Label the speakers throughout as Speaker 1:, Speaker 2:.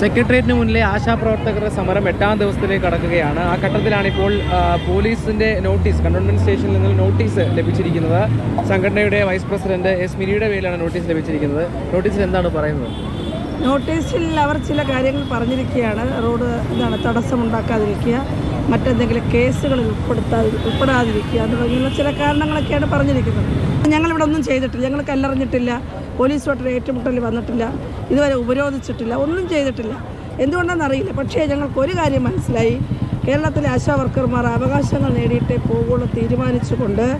Speaker 1: സെക്രട്ടേറിയറ്റിന് മുന്നിലെ ആശാപ്രവർത്തകരുടെ സമരം എട്ടാം ദിവസത്തിലേക്ക് കടക്കുകയാണ്. ആ ഘട്ടത്തിലാണ് ഇപ്പോൾ പോലീസിന്റെ നോട്ടീസ് കണ്ടോൺമെന്റ് സ്റ്റേഷനിൽ നിന്ന് നോട്ടീസ് ലഭിച്ചിരിക്കുന്നത്. സംഘടനയുടെ വൈസ് പ്രസിഡന്റ് എസ് മിനിയുടെ പേരിലാണ് നോട്ടീസ് ലഭിച്ചിരിക്കുന്നത്. നോട്ടീസിൽ എന്താണ് പറയുന്നത്?
Speaker 2: നോട്ടീസിൽ അവർ ചില കാര്യങ്ങൾ പറഞ്ഞിരിക്കുകയാണ്. റോഡ് എന്താണ് തടസ്സമുണ്ടാക്കാതിരിക്കുക. മറ്റെന്തെങ്കിലും കേസുകളിൽ ഉൾപ്പെടുത്താതി ഉൾപ്പെടാതിരിക്കുക എന്ന് പറഞ്ഞുള്ള ചില കാരണങ്ങളൊക്കെയാണ് പറഞ്ഞിരിക്കുന്നത്. ഞങ്ങളിവിടെ ഒന്നും ചെയ്തിട്ടില്ല. ഞങ്ങൾ കല്ലെറിഞ്ഞിട്ടില്ല. പോലീസുമായിട്ട് ഏറ്റുമുട്ടൽ വന്നിട്ടില്ല. ഇതുവരെ ഉപരോധിച്ചിട്ടില്ല. ഒന്നും ചെയ്തിട്ടില്ല. എന്തുകൊണ്ടാണെന്നറിയില്ല പക്ഷേ ഞങ്ങൾക്ക് ഒരു കാര്യം മനസ്സിലായി. കേരളത്തിലെ ആശാ വർക്കർമാർ അവകാശങ്ങൾ നേടിയിട്ടേ പോകുള്ളൂ തീരുമാനിച്ചുകൊണ്ട്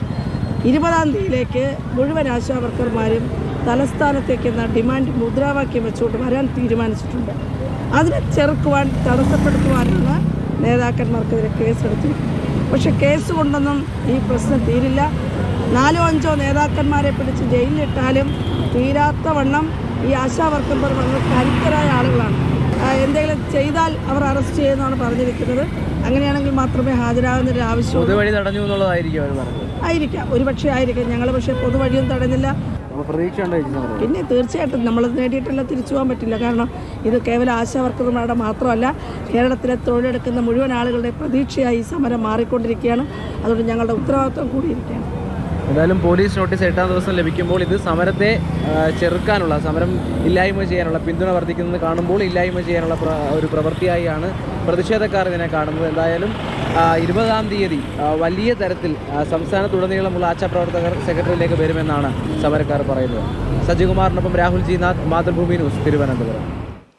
Speaker 2: ഇരുപതാം തീയതിയിലേക്ക് മുഴുവൻ ആശാ വർക്കർമാരും തലസ്ഥാനത്തേക്ക് എന്ന ഡിമാൻഡ് മുദ്രാവാക്യം വെച്ചുകൊണ്ട് വരാൻ തീരുമാനിച്ചിട്ടുണ്ട്. അതിനെ ചെറുക്കുവാൻ തടസ്സപ്പെടുത്തുവാനാണ് നേതാക്കന്മാർക്കെതിരെ കേസെടുത്തു പക്ഷെ കേസ് കൊണ്ടൊന്നും ഈ പ്രശ്നം തീരില്ല. നാലോ അഞ്ചോ നേതാക്കന്മാരെ പിടിച്ച് ജയിലിലിട്ടാലും തീരാത്ത വണ്ണം ഈ ആശാ വർക്കർമാർ വളരെ കരുത്തരായ ആളുകളാണ്. എന്തെങ്കിലും ചെയ്താൽ അവർ അറസ്റ്റ് ചെയ്യുമെന്നാണ് പറഞ്ഞിരിക്കുന്നത്. അങ്ങനെയാണെങ്കിൽ മാത്രമേ ഹാജരാകുന്നൊരു
Speaker 1: ആവശ്യം
Speaker 2: ആയിരിക്കാം. ഒരുപക്ഷെ ആയിരിക്കാം. ഞങ്ങൾ പക്ഷേ പൊതുവഴിയും തടഞ്ഞില്ല പിന്നെ തീർച്ചയായിട്ടും നമ്മൾ നേടിയിട്ടുള്ള തിരിച്ചു പോകാൻ പറ്റില്ല. കാരണം ഇത് കേവലം ആശാവർക്കർമാരുടെ മാത്രമല്ല കേരളത്തിലെ തൊഴിലെടുക്കുന്ന മുഴുവൻ ആളുകളുടെ പ്രതീക്ഷയായി ഈ സമരം മാറിക്കൊണ്ടിരിക്കുകയാണ്. അതുകൊണ്ട് ഞങ്ങളുടെ ഉത്തരവാദിത്വം കൂടിയിരിക്കുകയാണ്.
Speaker 1: എന്തായാലും പോലീസ് നോട്ടീസ് എട്ടാം ദിവസം ലഭിക്കുമ്പോൾ ഇത് സമരത്തെ ചെറുക്കാനുള്ള സമരം ഇല്ലായ്മ ചെയ്യാനുള്ള പിന്തുണ വർദ്ധിക്കുന്നത് കാണുമ്പോൾ ഇല്ലായ്മ ചെയ്യാനുള്ള ഒരു പ്രവൃത്തിയായാണ് പ്രതിഷേധക്കാർ ഇതിനെ കാണുന്നത്. എന്തായാലും ഇരുപതാം തീയതി വലിയ തരത്തിൽ സംസ്ഥാനത്തുടനീളമുള്ള ആശാപ്രവർത്തകർ സെക്രട്ടറിയിലേക്ക് വരുമെന്നാണ് സമരക്കാർ പറയുന്നത്. സജികുമാറിനൊപ്പം രാഹുൽ ജി നാഥ് മാതൃഭൂമി ന്യൂസ് തിരുവനന്തപുരം.